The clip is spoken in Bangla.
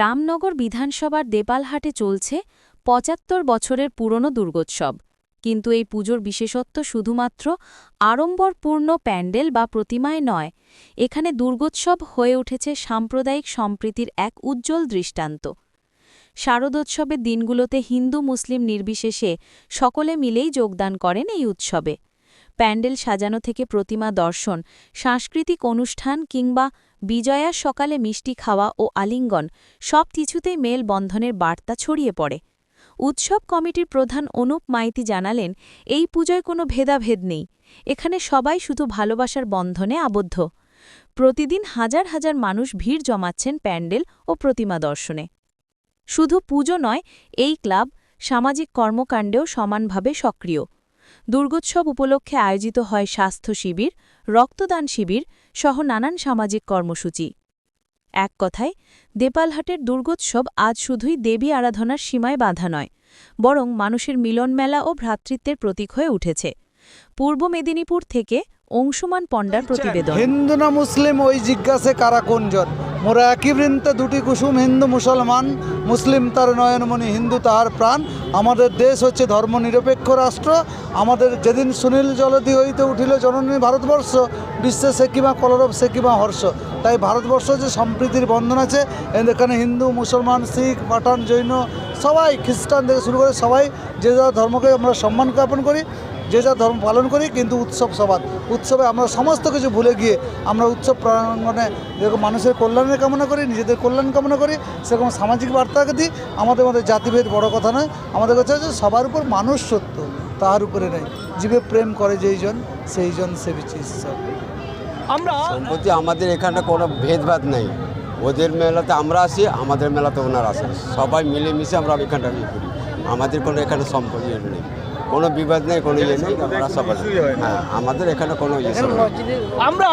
রামনগর বিধানসভার দেপালহাটে চলছে পঁচাত্তর বছরের পুরনো দুর্গোৎসব। কিন্তু এই পুজোর বিশেষত্ব শুধুমাত্র আড়ম্বরপূর্ণ প্যান্ডেল বা প্রতিমায় নয়, এখানে দুর্গোৎসব হয়ে উঠেছে সাম্প্রদায়িক সম্প্রীতির এক উজ্জ্বল দৃষ্টান্ত। শারদোৎসবের দিনগুলোতে হিন্দু মুসলিম নির্বিশেষে সকলে মিলেই যোগদান করেন এই উৎসবে। প্যান্ডেল সাজানো থেকে প্রতিমা দর্শন, সাংস্কৃতিক অনুষ্ঠান কিংবা বিজয়ার সকালে মিষ্টি খাওয়া ও আলিঙ্গন সব কিছুতেই মেলবন্ধনের বার্তা ছড়িয়ে পড়ে। উৎসব কমিটির প্রধান অনুপ মাইতি জানালেন, এই পুজোয় কোনো ভেদাভেদ নেই। এখানে সবাই শুধু ভালোবাসার বন্ধনে আবদ্ধ। প্রতিদিন হাজার হাজার মানুষ ভিড় জমাচ্ছেন প্যান্ডেল ও প্রতিমা দর্শনে। শুধু পুজো নয়, এই ক্লাব সামাজিক কর্মকাণ্ডেও সমানভাবে সক্রিয়। দুর্গোৎসব উপলক্ষে আয়োজিত হয় স্বাস্থ্য শিবির রক্তদান শিবির সহ নানান সামাজিক কর্মসূচি। এক কথায় দেপালহাটের দুর্গোৎসব আজ শুধুই দেবী আরাধনার সীমায় বাধা নয় বরং মানুষের মিলনমেলা ও ভ্রাতৃত্বের প্রতীক হয়ে উঠেছে। পূর্ব মেদিনীপুর থেকে অংশুমান পণ্ডার প্রতিবেদন। হিন্দু না মুসলিম ওই জিজ্ঞাসে কারা কোনজন? মোরা একই বৃন্তে দুটি কুসুম হিন্দু মুসলমান, মুসলিম তার নয়নমণি হিন্দু তাহার প্রাণ। আমাদের দেশ হচ্ছে ধর্মনিরপেক্ষ রাষ্ট্র। আমাদের যেদিন সুনীল জলদি হইতে উঠিল জননী ভারতবর্ষ, বিশ্বে সে কিবা কলরব, সে কিবা হর্ষ। তাই ভারতবর্ষ যে সম্প্রীতির বন্ধন আছে, এখানে হিন্দু, মুসলমান, শিখ, পাঠান, জৈন, সবাই খ্রিস্টান থেকে শুরু করে সবাই যে যার ধর্মকে আমরা সম্মান জ্ঞাপন করি। যে যা ধর্ম পালন করি কিন্তু উৎসব সবার। উৎসবে আমরা সমস্ত কিছু ভুলে গিয়ে আমরা উৎসব প্রাঙ্গণে যেরকম মানুষের কল্যাণের কামনা করি নিজেদের কল্যাণ কামনা করি সেরকম সামাজিক বার্তাকে দিই। আমাদের মধ্যে জাতিভেদ বড় কথা নয়। আমাদের কাছে হচ্ছে সবার উপর মানুষ সত্য তার উপরে নেই। জীবে প্রেম করে যেইজন সেইজন সেবিছে ঈশ্বর। সম্প্রতি আমাদের এখানে কোনো ভেদভাদ নেই। ওদের মেলাতে আমরা আসি আমাদের মেলাতে ওনারা আসে। সবাই মিলেমিশে আমরা এখানটা ইয়ে করি। আমাদের কোনো এখানে সম্পর্ক নেই। কোনো বিবাদ নেই কোনো ইয়ে নেই আমরা সবাই হ্যাঁ আমাদের এখানে কোনো ইয়ে নেই। আমরা